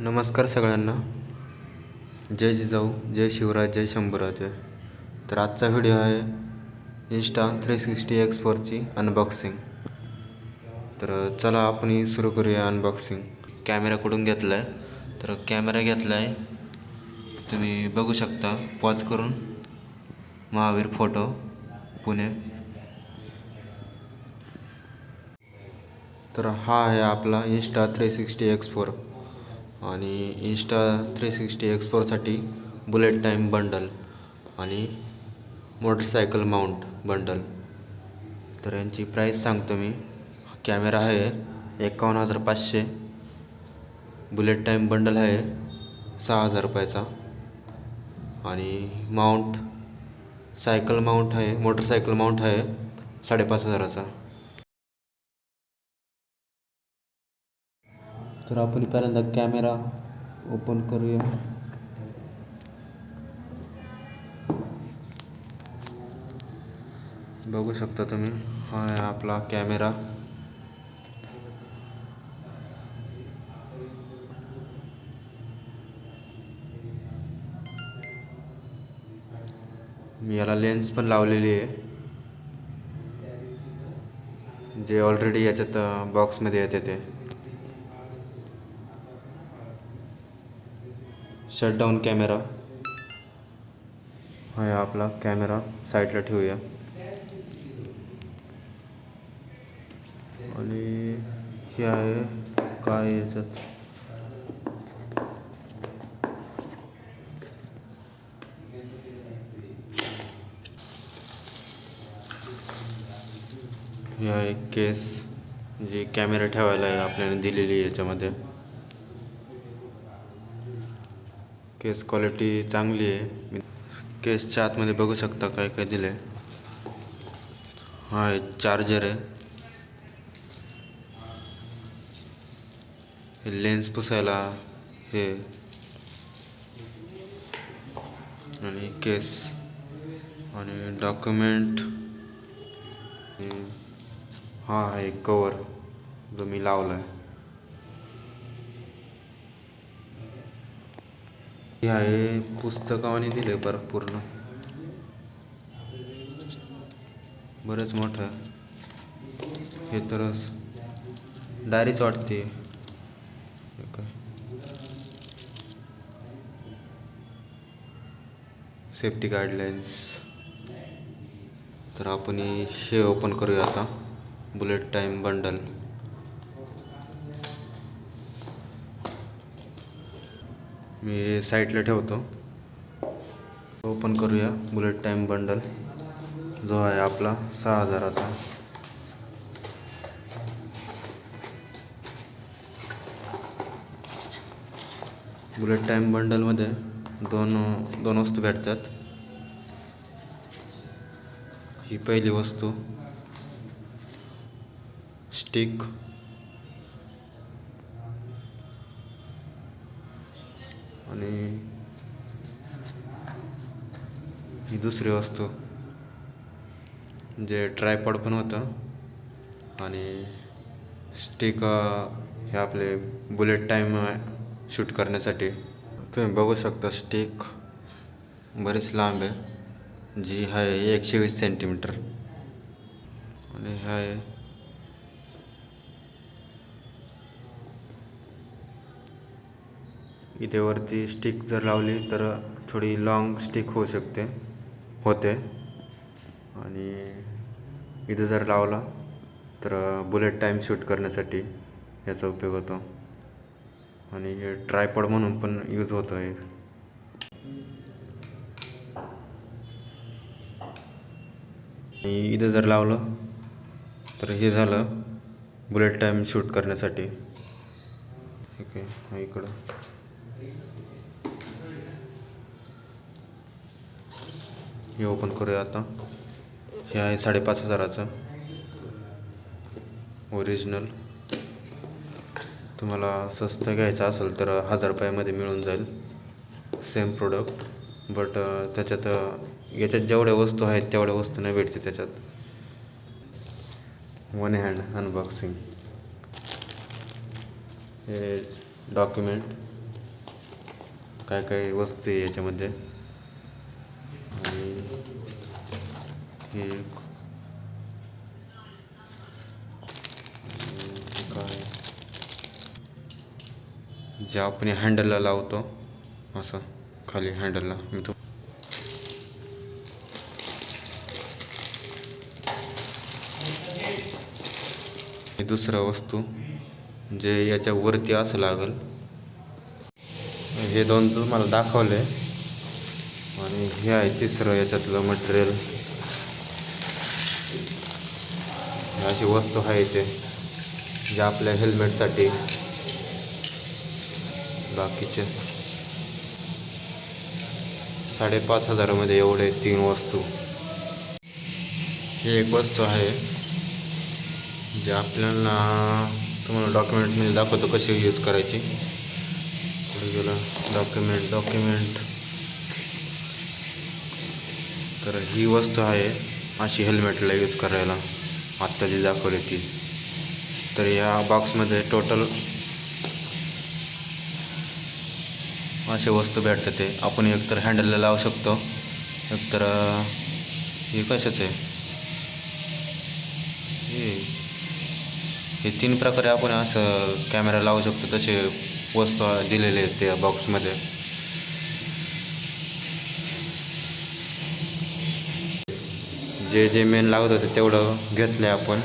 नमस्कार सगळ्यांना. जय जिजाऊ जय शिवराज जय शंभूराजे. तर आजचा व्हिडिओ आहे इन्स्टा थ्री सिक्स्टी एक्स फोरची अनबॉक्सिंग तर चला आपण सुरू करूया अनबॉक्सिंग कॅमेरा कुठून घेतला आहे तर कॅमेरा घेतला आहे तुम्ही बघू शकता. पॉज करून. महावीर फोटो पुणे. तर हा आहे आपला Insta three sixty X four आणि इन्स्टा थ्री सिक्स्टी एक्सपोरसाठी बुलेट टाईम बंडल आणि मोटरसायकल माउंट बंडल तर यांची प्राईस सांगतो मी. कॅमेरा आहे एकावन्न हजार पाचशे. बुलेट टाईम बंडल आहे सहा हजार रुपयाचा. आणि माउंट सायकल माउंट आहे मोटरसायकल माउंट आहे साडेपाच हजाराचा. तर आपण पहिल्यांदा कॅमेरा ओपन करूया. बघू शकता तुम्ही हा आहे आपला कॅमेरा. मी याला लेन्स पण लावलेली आहे. जे ऑलरेडी याच्यात बॉक्समध्ये येते ते. शटडाऊन कॅमेरा हा या आपला कॅमेरा साईडला ठेवूया. आणि हे आहे काय याच्यात? हे आहे केस जी कॅमेरा ठेवायला आहे आपल्याला दिलेली आहे याच्यामध्ये. केस क्वालिटी चांगली मी केसच्या आतमध्ये बघू शकता काय काय दिलं हा चार्जर हे लेन्स पुसायला हे. केस. डॉक्युमेंट हा आहे कवर जो मी आहे हे आहे पुस्तकावाने आहे बरं पूर्ण. बरंच मोठं. आहे हे तरच डायरीच वाटते सेफ्टी गाईडलाईन्स तर आपण हे ओपन करूया आता. बुलेट टाईम बंडल मी हे साईडला ठेवतो. ओपन करूया बुलेट टाईम बंडल. जो आहे आपला सहा हजाराचा. बुलेट टाईम बंडलमध्ये दोन दोन वस्तू भेटतात. ही पहिली वस्तू. स्टिक. आणि ही दुसरी वस्तू जे ट्रायपॉड पण होतं आणि स्टिक हे आपले बुलेट टाईम शूट करण्यासाठी. तुम्ही बघू शकता स्टिक बरीच लांब आहे जी आहे एकशे वीस सेंटीमीटर आणि हे आहे इथे वरती स्टिक जर लावली तर थोडी लॉंग स्टिक होऊ शकते होते. आणि इथं जर लावला तर बुलेट टाईम शूट करण्यासाठी याचा उपयोग होतो. आणि हे ट्रायपॉड म्हणून पण यूज होतो आहे आणि इथं जर लावलं तर हे झालं बुलेट टाईम शूट करण्यासाठी. ठीक आहे इकडं. हे ओपन करूया आता. हे आहे साडेपाच हजाराचं. ओरिजिनल तुम्हाला स्वस्त घ्यायचं असेल तर हजार रुपयामध्ये मिळून जाईल. सेम प्रोडक्ट बट त्याच्यात याच्यात जेवढ्या वस्तू आहेत तेवढ्या वस्तू नाही भेटते त्याच्यात. वन हँड अनबॉक्सिंग हे डॉक्युमेंट काय काय वस्तू आहे याच्यामध्ये आणि हे एक काय जे आपण हँडलला लावतो असं खाली हँडलला मी तो दुसरं वस्तू जे याच्या वरती असं लागल. हे दोन तुम्हाला दाखवले. आणि हे आहे तिसरं याच्यातलं मटेरियल अशी वस्तू आहे ते जे आपल्या हेल्मेटसाठी बाकीचे. साडेपाच हजारामध्ये एवढे तीन वस्तू. ही एक वस्तू आहे जे आपल्याला तुम्हाला डॉक्युमेंटमध्ये दाखवतो कशी यूज करायची. पुढे गेलं डॉक्युमेंट डॉक्युमेंट तर ही वस्तू आहे अशी हेल्मेटला यूज करायला. आत्ता जी दाखवली ती. तर या बॉक्समध्ये टोटल असे वस्तू भेटतात ते. आपण एकतर हँडलला लावू शकतो. एकतर हे कशाचं आहे? हे हे तीन प्रकारे आपण असं कॅमेरा लावू शकतो. तसे वस्तू दिलेले आहेत त्या बॉक्समध्ये जे जे मेन लागत होते तेवढं घेतलं आहे आपण.